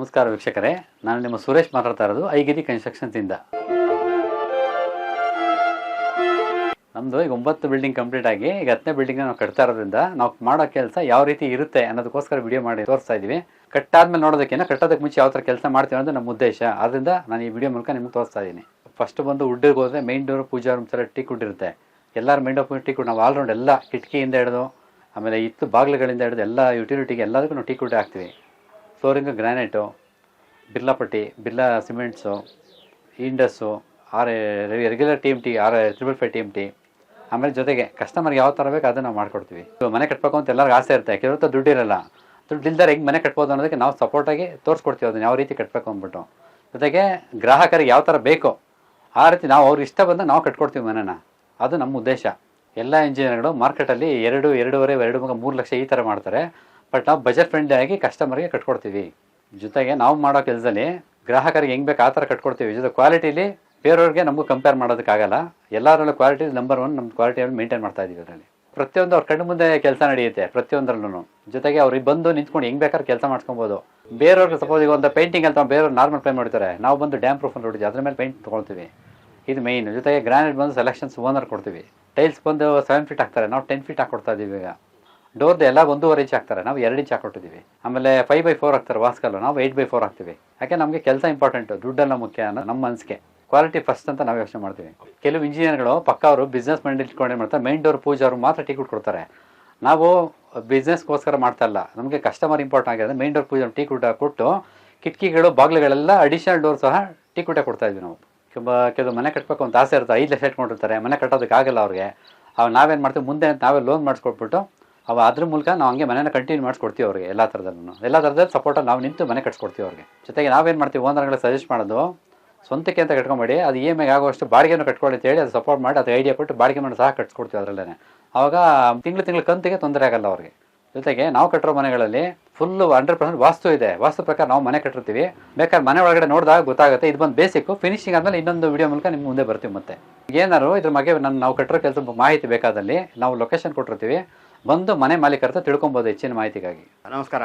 ನಮಸ್ಕಾರ ವೀಕ್ಷಕರೇ. ನಾನು ನಿಮ್ಮ ಸುರೇಶ್ ಮಾತಾಡ್ತಾ ಇರೋದು ಐಗಿರಿ ಕನ್ಸ್ಟ್ರಕ್ಷನ್ಸಿಂದ ನಮ್ಮದು ಈಗ ಒಂಬತ್ತು ಬಿಲ್ಡಿಂಗ್ ಕಂಪ್ಲೀಟ್ ಆಗಿ ಈಗ ಹತ್ತನೇ ಬಿಲ್ಡಿಂಗ್ ನಾವು ಕಟ್ತಾ ಇರೋದ್ರಿಂದ ನಾವು ಮಾಡೋ ಕೆಲಸ ಯಾವ ರೀತಿ ಇರುತ್ತೆ ಅನ್ನೋದಕ್ಕೋಸ್ಕರ ವಿಡಿಯೋ ಮಾಡಿ ತೋರಿಸ್ತಾ ಇದ್ದೀವಿ. ಕಟ್ಟಾದ್ಮೇಲೆ ನೋಡೋದಕ್ಕಿಂತ ಕಟ್ಟೋದಕ್ಕೆ ಮುಂಚೆ ಯಾವ ಥರ ಕೆಲಸ ಮಾಡ್ತೀವಿ ಅನ್ನೋದು ನಮ್ಮ ಉದ್ದೇಶ. ಆದ್ದರಿಂದ ನಾನು ಈ ವಿಡಿಯೋ ಮೂಲಕ ನಿಮ್ಗೆ ತೋರಿಸ್ತಾ ಇದ್ದೀನಿ. ಫಸ್ಟ್ ಬಂದು ವುಡ್ಡಿಗೆ ಹೋದರೆ ಮೈನ್ ಡೋರ್ ಪೂಜಾ ರೂಮ್ ಥರ ಟೀ ಇರುತ್ತೆ. ಎಲ್ಲರ ಮೈಂಡ್ ಡೋರ್ ಟೀ ಕುಡ್, ನಾವು ಆಲ್ರೌಂಡ್ ಎಲ್ಲ ಕಿಟಕಿಯಿಂದ ಹಿಡಿದು, ಆಮೇಲೆ ಇತ್ತು ಬಾಗಿಲುಗಳಿಂದ ಹಿಡಿದು ಎಲ್ಲ ಯುಟಿಲಿಟಿಗೆ ಎಲ್ಲದಕ್ಕೂ ನಾವು ಟೀ ಕುಡ್ ಹಾಕ್ತೀವಿ. ಫ್ಲೋರಿಂಗು ಗ್ರಾನೈಟು ಬಿರ್ಲಾ ಪಟ್ಟಿ, Birla cements Indus R regular T M T R triple five T M T ಆಮೇಲೆ ಜೊತೆಗೆ ಕಸ್ಟಮರ್ಗೆ ಯಾವ ಥರ ಬೇಕು ಅದನ್ನು ನಾವು ಮಾಡ್ಕೊಡ್ತೀವಿ ಮನೆ ಕಟ್ಟಬೇಕು ಅಂತ ಎಲ್ಲರಿಗೂ ಆಸೆ ಇರುತ್ತೆ. ಕೆಲವ್ರ ದುಡ್ಡು ಇರಲ್ಲ. ದುಡ್ಡು ಇಲ್ದಾರೆ ಹೆಂಗೆ ಮನೆ ಕಟ್ಬೋದು ಅನ್ನೋದಕ್ಕೆ ನಾವು ಸಪೋರ್ಟಾಗಿ ತೋರಿಸ್ಕೊಡ್ತೀವಿ ಅದನ್ನು ಯಾವ ರೀತಿ ಕಟ್ಟಬೇಕು ಅಂದ್ಬಿಟ್ಟು. ಜೊತೆಗೆ ಗ್ರಾಹಕರಿಗೆ ಯಾವ ಥರ ಬೇಕೋ, ಆ ರೀತಿ ನಾವು ಅವ್ರಿಗೆ ಇಷ್ಟ ಬಂದಾಗ ನಾವು ಕಟ್ಕೊಡ್ತೀವಿ ಮನೆನ. ಅದು ನಮ್ಮ ಉದ್ದೇಶ. ಎಲ್ಲ ಇಂಜಿನಿಯರ್ಗಳು ಮಾರ್ಕೆಟಲ್ಲಿ ಎರಡು, ಎರಡೂವರೆ, ಎರಡು ಮೂರು ಲಕ್ಷ ಈ ಥರ ಮಾಡ್ತಾರೆ. ಬಟ್ ನಾವು ಬಜೆಟ್ ಫ್ರೆಂಡ್ಲಿ ಆಗಿ ಕಸ್ಟಮರ್ಗೆ ಕಟ್ಕೊಡ್ತೀವಿ. ಜೊತೆಗೆ ನಾವು ಮಾಡೋ ಕೆಲಸದಲ್ಲಿ ಗ್ರಾಹಕರಿಗೆ ಹೆಂಗೆ ಬೇಕು ಆ ಥರ ಕಟ್ಕೊಡ್ತೀವಿ. ಜೊತೆ ಕ್ವಾಲಿಟಿಲಿ ಬೇರೆಯವ್ರಿಗೆ ನಮಗೂ ಕಂಪೇರ್ ಮಾಡೋದಕ್ಕಾಗಲ್ಲ. ಎಲ್ಲರಲ್ಲೂ ಕ್ವಾಲಿಟಿ ನಂಬರ್ ಒನ್ ನಮ್ಮ ಕ್ವಾಲಿಟಿಯಲ್ಲಿ ಮೇಂಟೈನ್ ಮಾಡ್ತಾ ಇದ್ದೀವಿ ಅದರಲ್ಲಿ. ಪ್ರತಿಯೊಂದು ಅವ್ರ ಕಣ್ಣು ಮುಂದೆ ಕೆಲಸ ನಡೆಯುತ್ತೆ ಪ್ರತಿಯೊಂದರಲ್ಲೂ ಜೊತೆಗೆ ಅವ್ರಿಗೆ ಬಂದು ನಿಂತ್ಕೊಂಡು ಹೆಂಗ್ ಬೇಕಾದ್ರೆ ಕೆಲಸ ಮಾಡ್ಕೊಬೋದು ಬೇರೆಯವ್ರಿಗೆ ಸಪೋಸ್ ಈಗ ಒಂದು ಪೇಂಟಿಂಗ್ ಅಂತ ಬೇರೆಯವ್ರು ನಾರ್ಮಲ್ ಪೇ ಮಾಡ್ತಾರೆ ನಾವು ಬಂದು ಡ್ಯಾಮ್ ಪ್ರೂಫ್ ಅಂತ ಹೊಡಿತೀವಿ ಅದ್ರ ಮೇಲೆ ಪೇಂಟ್ ತೊಗೊಳ್ತೀವಿ. ಇದು ಮೇಯ್ನ್ ಜೊತೆಗೆ ಗ್ರಾನೈಟ್ ಬಂದು ಸೆಲೆಕ್ಷನ್ಸ್ ಓನರ್ ಕೊಡ್ತೀವಿ. ಟೈಲ್ಸ್ ಬಂದು ಸೆವೆನ್ ಫೀಟ್ ಹಾಕ್ತಾರೆ, ನಾವು ಟೆನ್ ಫೀಟ್ ಹಾಕೊಡ್ತಾ ಇದ್ದೀವಿ ಈಗ. ಡೋರ್ದು ಎಲ್ಲ ಒಂದೂವರೆ ಇಂಚ್ ಹಾಕ್ತಾರೆ ನಾವು ಎರಡು ಇಂಚ್ ಹಾಕೊಟ್ಟಿದ್ದೀವಿ. ಆಮೇಲೆ ಫೈವ್ ಬೈ ಫೋರ್ ಹಾಕ್ತಾರೆ ವಾಸ್ಕಲ್ಲು. ನಾವು ಏಯ್ಟ್ ಬೈ ಫೋರ್ ಹಾಕ್ತೀವಿ. ಯಾಕೆ? ನಮಗೆ ಕೆಲಸ ಇಂಪಾರ್ಟೆಂಟು ದುಡ್ಡೆಲ್ಲ ಮುಖ್ಯ ಅನ್ನೋ ನಮ್ಮ ಮನಸ್ಸಿಗೆ. ಕ್ವಾಲಿಟಿ ಫಸ್ಟ್ ಅಂತ ನಾವು ಯೋಚನೆ ಮಾಡ್ತೀವಿ. ಕೆಲವು ಇಂಜಿನಿಯರ್ಗಳು ಪಕ್ಕ ಅವರು ಬಿಸ್ನೆಸ್ ಮೈಂಡ್ ಇಟ್ಕೊಂಡು ಮಾಡ್ತಾರೆ? ಮೈನ್ ಡೋರ್ ಪೂಜೆ ಅವರು ಮಾತ್ರ ಟಿಕೆಟ್ ಕೊಡ್ತಾರೆ ನಾವು ಬಿಸ್ನೆಸ್ಗೋಸ್ಕರ ಮಾಡ್ತಾ ಇಲ್ಲ. ನಮಗೆ ಕಸ್ಟಮರ್ ಇಂಪಾರ್ಟೆಂಟ್ ಆಗಿದೆ ಮೈನ್ ಡೋರ್ ಪೂಜೆ ಟೀ ಕುಟ ಕೊಟ್ಟು ಕಿಟಕಿಗಳು, ಬಾಗಿಲುಗಳೆಲ್ಲ ಅಡಿಷನಲ್ ಡೋರ್ ಸಹ ಟೀ ಕುಟ ಕೊಡ್ತಾ ಇದ್ವಿ ನಾವು. ಕೆಲವು ಮನೆ ಕಟ್ಟಬೇಕು ಅಂತ ಆಸೆ ಇರುತ್ತೆ. ಐದು ಲಕ್ಷ ಇಟ್ಕೊಂಡಿರ್ತಾರೆ. ಮನೆ ಕಟ್ಟೋದಕ್ಕಾಗಲ್ಲ ಅವ್ರಿಗೆ. ಅವಾಗ ನಾವೇನು ಮಾಡ್ತೀವಿ? ಮುಂದೆ ನಾವೇ ಲೋನ್ ಮಾಡಿಸ್ಕೊಟ್ಬಿಟ್ಟು ಅವ ಅದ್ರ ಮೂಲಕ ನಾವು ಹಂಗೆ ಮನೇನ ಕಂಟಿನ್ಯೂ ಮಾಡಿಸ್ಕೊಡ್ತೀವಿ ಅವ್ರಿಗೆ ಎಲ್ಲ ಥರದಲ್ಲೂ ಎಲ್ಲ ಥರದಲ್ಲಿ ಸಪೋರ್ಟಲ್ಲಿ ನಾವು ನಿಂತು ಮನೆ ಕಟ್ಸ್ಕೊಡ್ತೀವಿ ಅವ್ರಿಗೆ. ಜೊತೆಗೆ ನಾವೇನು ಮಾಡ್ತೀವಿ ಓನರ್ಗಳಿಗೆ ಸಜೆಸ್ಟ್ ಮಾಡೋದು, ಸ್ವಂತಕ್ಕೆ ಅಂತ ಕಟ್ಕೊಂಬೇಡಿ, ಅದು ಇ ಎಂ ಐ ಆಗುವಷ್ಟು ಬಾಡಿಗೆನೂ ಕಟ್ಕೊಳ್ಳಿ ಅಂತ ಹೇಳಿ ಅದು ಸಪೋರ್ಟ್ ಮಾಡಿ, ಅದು ಐಡಿಯಾ ಕೊಟ್ಟು ಬಾಡಿಗೆ ಮಾಡಿ ಸಹ ಕಟ್ಸ್ಕೊಡ್ತೀವಿ ಅದರಲ್ಲೇ ಆವಾಗ ತಿಂಗಳು ತಿಂಗಳು ಕಂತಿಗೆ ತೊಂದರೆ ಆಗಲ್ಲ ಅವ್ರಿಗೆ. ಜೊತೆಗೆ ನಾವು ಕಟ್ಟಿರೋ ಮನೆಗಳಲ್ಲಿ ಫುಲ್ಲು ಹಂಡ್ರೆಡ್ ಪರ್ಸೆಂಟ್ ವಾಸ್ತು ಇದೆ. ವಾಸ್ತು ಪ್ರಕಾರ ನಾವು ಮನೆ ಕಟ್ಟಿರ್ತೀವಿ. ಬೇಕಾದ್ರೆ ಮನೆ ಒಳಗಡೆ ನೋಡಿದಾಗ ಗೊತ್ತಾಗುತ್ತೆ, ಇದು ಬಂದು ಬೇಸಿಕ್ಕು ಫಿನಿಶಿಂಗ್ ಆದಮೇಲೆ ಇನ್ನೊಂದು ವಿಡಿಯೋ ಮೂಲಕ ನಿಮ್ಮ ಮುಂದೆ ಬರ್ತೀವಿ ಮತ್ತೆ. ಏನಾದ್ರು ಇದ್ರ ಬಗ್ಗೆ ನಾನು ನಾವು ಕಟ್ಟಿರೋ ಕೆಲಸ ಮಾಹಿತಿ ಬೇಕಾದಲ್ಲಿ ನಾವು ಲೊಕೇಶನ್ ಕೊಟ್ಟಿರ್ತೀವಿ. ಬಂದು ಮನೆ ಮಾಲೀಕರ ಹತ್ರ ತಿಳ್ಕೊಬೋದು ಹೆಚ್ಚಿನ ಮಾಹಿತಿಗಾಗಿ. ನಮಸ್ಕಾರ.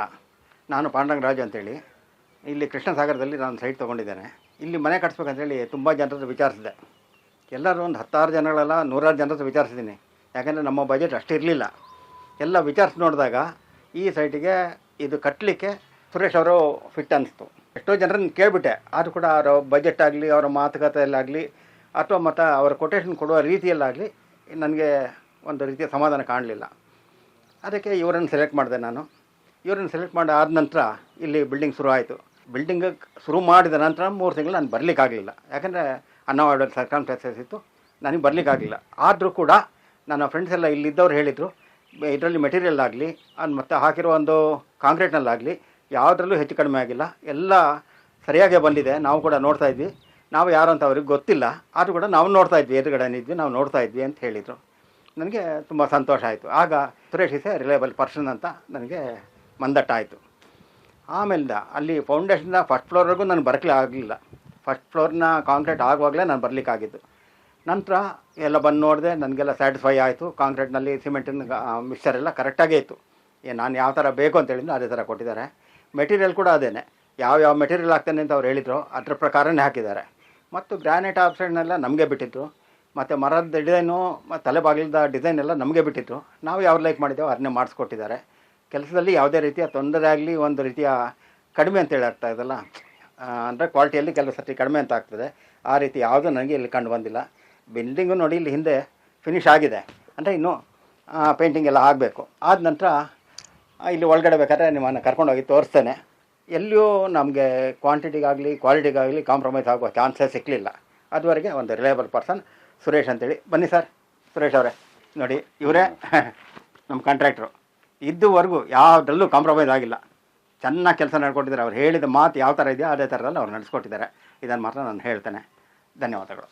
ನಾನು ಪಾಂಡರಂಗರಾಜು ಅಂತೇಳಿ. ಇಲ್ಲಿ ಕೃಷ್ಣಸಾಗರದಲ್ಲಿ ನಾನು ಸೈಟ್ ತೊಗೊಂಡಿದ್ದೇನೆ. ಇಲ್ಲಿ ಮನೆ ಕಟ್ಸ್ಬೇಕಂತೇಳಿ ತುಂಬ ಜನರದ್ದು ವಿಚಾರಿಸಿದೆ. ಎಲ್ಲರೂ ಒಂದು ಹತ್ತಾರು ಜನಗಳೆಲ್ಲ ನೂರಾರು ಜನರದ್ದು ವಿಚಾರಿಸಿದ್ದೀನಿ. ಯಾಕೆಂದರೆ ನಮ್ಮ ಬಜೆಟ್ ಅಷ್ಟು ಇರಲಿಲ್ಲ. ಎಲ್ಲ ವಿಚಾರಿಸಿ ನೋಡಿದಾಗ ಈ ಸೈಟಿಗೆ ಇದು ಕಟ್ಟಲಿಕ್ಕೆ ಸುರೇಶ್ ಅವರು ಫಿಟ್ ಅನಿಸ್ತು ಎಷ್ಟೋ ಜನರನ್ನು ಕೇಳಿಬಿಟ್ಟೆ. ಆದರೂ ಕೂಡ ಅವರ ಬಜೆಟ್ ಆಗಲಿ, ಅವರ ಮಾತುಕತೆಯಲ್ಲಾಗಲಿ ಅಥವಾ ಮತ್ತು ಅವರ ಕೊಟೇಶನ್ ಕೊಡುವ ರೀತಿಯಲ್ಲಾಗಲಿ, ನನಗೆ ಒಂದು ರೀತಿಯ ಸಮಾಧಾನ ಕಾಣಲಿಲ್ಲ. ಅದಕ್ಕೆ ಇವರನ್ನು ಸೆಲೆಕ್ಟ್ ಮಾಡಿದೆ ನಾನು. ಇವರನ್ನು ಸೆಲೆಕ್ಟ್ ಮಾಡಿ ಆದ ನಂತರ ಇಲ್ಲಿ ಬಿಲ್ಡಿಂಗ್ ಶುರು ಆಯಿತು. ಬಿಲ್ಡಿಂಗ್ ಶುರು ಮಾಡಿದ ನಂತರ ಮೂರು ತಿಂಗಳು ನಾನು ಬರಲಿಕ್ಕಾಗಲಿಲ್ಲ ಯಾಕಂದರೆ ಸರ್ಕಾರ ಸರ್ಕಮ್ಸ್ಟೆನ್ಸಸ್ ಇತ್ತು. ನನಗೆ ಬರಲಿಕ್ಕಾಗಲಿಲ್ಲ ಆದರೂ ಕೂಡ ನನ್ನ ಫ್ರೆಂಡ್ಸ್ ಎಲ್ಲ ಇಲ್ಲಿದ್ದವ್ರು ಹೇಳಿದರು ಇದರಲ್ಲಿ ಮೆಟೀರಿಯಲ್ ಆಗಲಿ ಮತ್ತು ಹಾಕಿರೋ ಒಂದು ಕಾಂಕ್ರೀಟ್ನಲ್ಲಾಗಲಿ ಯಾವುದರಲ್ಲೂ ಹೆಚ್ಚು ಕಡಿಮೆ ಆಗಿಲ್ಲ. ಎಲ್ಲ ಸರಿಯಾಗೇ ಬಂದಿದೆ. ನಾವು ಕೂಡ ನೋಡ್ತಾ ಇದ್ವಿ. ನಾವು ಯಾರು ಅಂತ ಅವ್ರಿಗೆ ಗೊತ್ತಿಲ್ಲ. ಆದರೂ ಕೂಡ ನಾವು ನೋಡ್ತಾ ಇದ್ವಿ. ಎದುರುಗಡೆ ಇದ್ವಿ ನಾವು ನೋಡ್ತಾ ಇದ್ವಿ ಅಂತ ಹೇಳಿದರು. ನನಗೆ ತುಂಬ ಸಂತೋಷ ಆಯಿತು. ಆಗ ಸುರೇಶ್ ಇಸ್ ಪರ್ಸನ್ ಅಂತ ನನಗೆ ಮಂದಟ್ಟಾಯಿತು. ಆಮೇಲಿಂದ ಅಲ್ಲಿ ಫೌಂಡೇಶನ್ನ ಫಸ್ಟ್ ಫ್ಲೋರ್ವರೆಗೂ ನಾನು ಬರಲಿಕ್ಕೆ ಆಗಲಿಲ್ಲ. ಫಸ್ಟ್ ಫ್ಲೋರ್ನ ಕಾಂಕ್ರೀಟ್ ಆಗುವಾಗಲೇ ನಾನು ಬರಲಿಕ್ಕಾಗಿದ್ದು. ನಂತರ ಎಲ್ಲ ಬಂದು ನೋಡಿದೆ ನನಗೆಲ್ಲ ಸ್ಯಾಟಿಸ್ಫೈ ಆಯಿತು. ಕಾಂಕ್ರೀಟ್ನಲ್ಲಿ ಸಿಮೆಂಟಿನ ಮಿಕ್ಸರ್ ಎಲ್ಲ ಕರೆಕ್ಟಾಗೇ ಇತ್ತು. ನಾನು ಯಾವ ಥರ ಬೇಕು ಅಂತ ಹೇಳಿದ್ರು ಅದೇ ಥರ ಕೊಟ್ಟಿದ್ದಾರೆ. ಮೆಟೀರಿಯಲ್ ಕೂಡ ಅದೇನೆ. ಯಾವ ಯಾವ ಮೆಟೀರಿಯಲ್ ಹಾಕ್ತೇನೆ ಅಂತ ಅವ್ರು ಹೇಳಿದ್ರು. ಅದ್ರ ಪ್ರಕಾರನೇ ಹಾಕಿದ್ದಾರೆ. ಮತ್ತು ಗ್ರಾನೈಟ್ ಆಪ್ಷನ್ನೆಲ್ಲ ನಮಗೆ ಬಿಟ್ಟಿದ್ರು. ಮತ್ತು ಮರದ ಡಿಸೈನು ಮತ್ತು ತಲೆಬಾಗಿಲದ ಡಿಸೈನ್ ಎಲ್ಲ ನಮಗೆ ಬಿಟ್ಟಿತ್ತು. ನಾವು ಯಾವ ಲೈಕ್ ಮಾಡಿದ್ದೇವೆ ಅದನ್ನೇ ಮಾಡಿಸ್ಕೊಟ್ಟಿದ್ದಾರೆ. ಕೆಲಸದಲ್ಲಿ ಯಾವುದೇ ರೀತಿಯ ತೊಂದರೆ ಆಗಲಿ, ಒಂದು ರೀತಿಯ ಕಡಿಮೆ ಅಂತ ಆಗ್ತಾ ಇದಲ್ಲ ಅಂದರೆ ಕ್ವಾಲಿಟಿಯಲ್ಲಿ ಕೆಲವು ಸರ್ತಿ ಕಡಿಮೆ ಅಂತ ಆಗ್ತದೆ. ಆ ರೀತಿ ಯಾವುದೂ ನನಗೆ ಇಲ್ಲಿ ಕಂಡು ಬಂದಿಲ್ಲ. ಬಿಲ್ಡಿಂಗು ನೋಡಿ ಇಲ್ಲಿ ಹಿಂದೆ ಫಿನಿಶ್ ಆಗಿದೆ. ಅಂದರೆ ಇನ್ನೂ ಪೇಂಟಿಂಗ್ ಎಲ್ಲ ಆಗಬೇಕು. ಆದ ನಂತರ ಇಲ್ಲಿ ಒಳಗಡೆ ಬೇಕಾದ್ರೆ ನಿಮ್ಮನ್ನು ಕರ್ಕೊಂಡೋಗಿ ತೋರಿಸ್ತೇನೆ. ಎಲ್ಲಿಯೂ ನಮಗೆ ಕ್ವಾಂಟಿಟಿಗಾಗಲಿ ಕ್ವಾಲಿಟಿಗಾಗಲಿ ಕಾಂಪ್ರಮೈಸ್ ಆಗುವ ಚಾನ್ಸೇ ಸಿಕ್ಕಲಿಲ್ಲ ಅದುವರೆಗೆ ಒಂದು ರಿಲಯಬಲ್ ಪರ್ಸನ್ ಸುರೇಶ್ ಅಂತೇಳಿ. ಬನ್ನಿ ಸರ್, ಸುರೇಶ್ ಅವರೇ. ನೋಡಿ, ಇವರೇ ನಮ್ಮ ಕಾಂಟ್ರಾಕ್ಟ್ರು ಇದುವರೆಗೂ ಯಾವುದ್ರಲ್ಲೂ ಕಾಂಪ್ರಮೈಸ್ ಆಗಿಲ್ಲ. ಚೆನ್ನಾಗಿ ಕೆಲಸ ನಡ್ಕೊಟ್ಟಿದ್ದಾರೆ. ಅವ್ರು ಹೇಳಿದ ಮಾತು ಯಾವ ಥರ ಇದೆಯೋ ಅದೇ ಥರದಲ್ಲಿ ಅವ್ರು ನಡೆಸ್ಕೊಟ್ಟಿದ್ದಾರೆ. ಇದನ್ನು ಮಾತ್ರ ನಾನು ಹೇಳ್ತೇನೆ. ಧನ್ಯವಾದಗಳು.